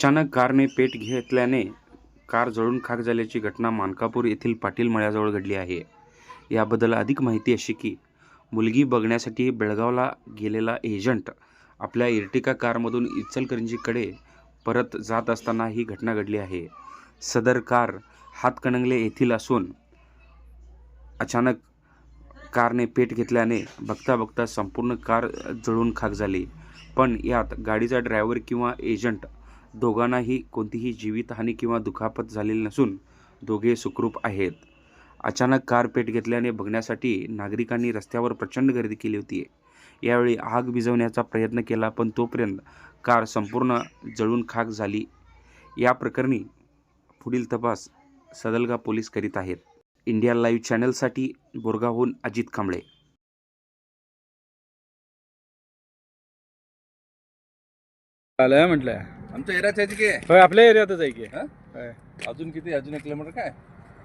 अचानक कारने पेट घेतल्याने कार जळून खाक झाल्याची घटना मानकापूर येथील पाटील मळ्याजवळ घडली आहे. याबद्दल अधिक माहिती अशी की मुलगी बघण्यासाठी बेळगावला गेलेला एजंट आपल्या इर्टिका कारमधून इचलकरंजीकडे परत जात असताना ही घटना घडली आहे. सदर कार हातकणंगले येथील असून अचानक कारने पेट घेतल्याने बघता बघता संपूर्ण कार जळून खाक झाली. पण यात गाडीचा ड्रायव्हर किंवा एजंट दोघांनाही कोणतीही जीवितहानी किंवा दुखापत झालेली नसून दोघे सुखरूप आहेत. अचानक कार पेट घेतल्याने बघण्यासाठी नागरिकांनी रस्त्यावर प्रचंड गर्दी केली होती. यावेळी आग विझवण्याचा प्रयत्न केला पण तोपर्यंत कार संपूर्ण जळून खाक झाली. या प्रकरणी पुढील तपास सदलगा पोलीस करीत आहेत. इंडिया लाईव्ह चॅनलसाठी बोरगावहून अजित कांबळे. आलं म्हटलं आमच्या एरियात आहे की? होय आपल्या एरियातच आहे की. हा? होय. अजून किती अजून एक किलोमीटर काय?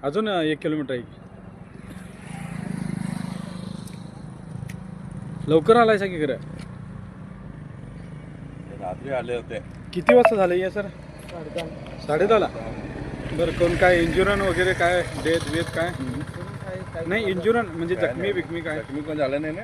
अजून अं, एक किलोमीटर आहे. की लवकर आलाय की खरं रात्री आले होते. किती वाजता झालं या सर? साडे दहाला बरं कोण काय इंजुरन वगैरे काय डेथ वेथ काय नाही इंजुरन म्हणजे काय जखमी. बिकमी काय? तुम्ही कोण झालं नाही ना?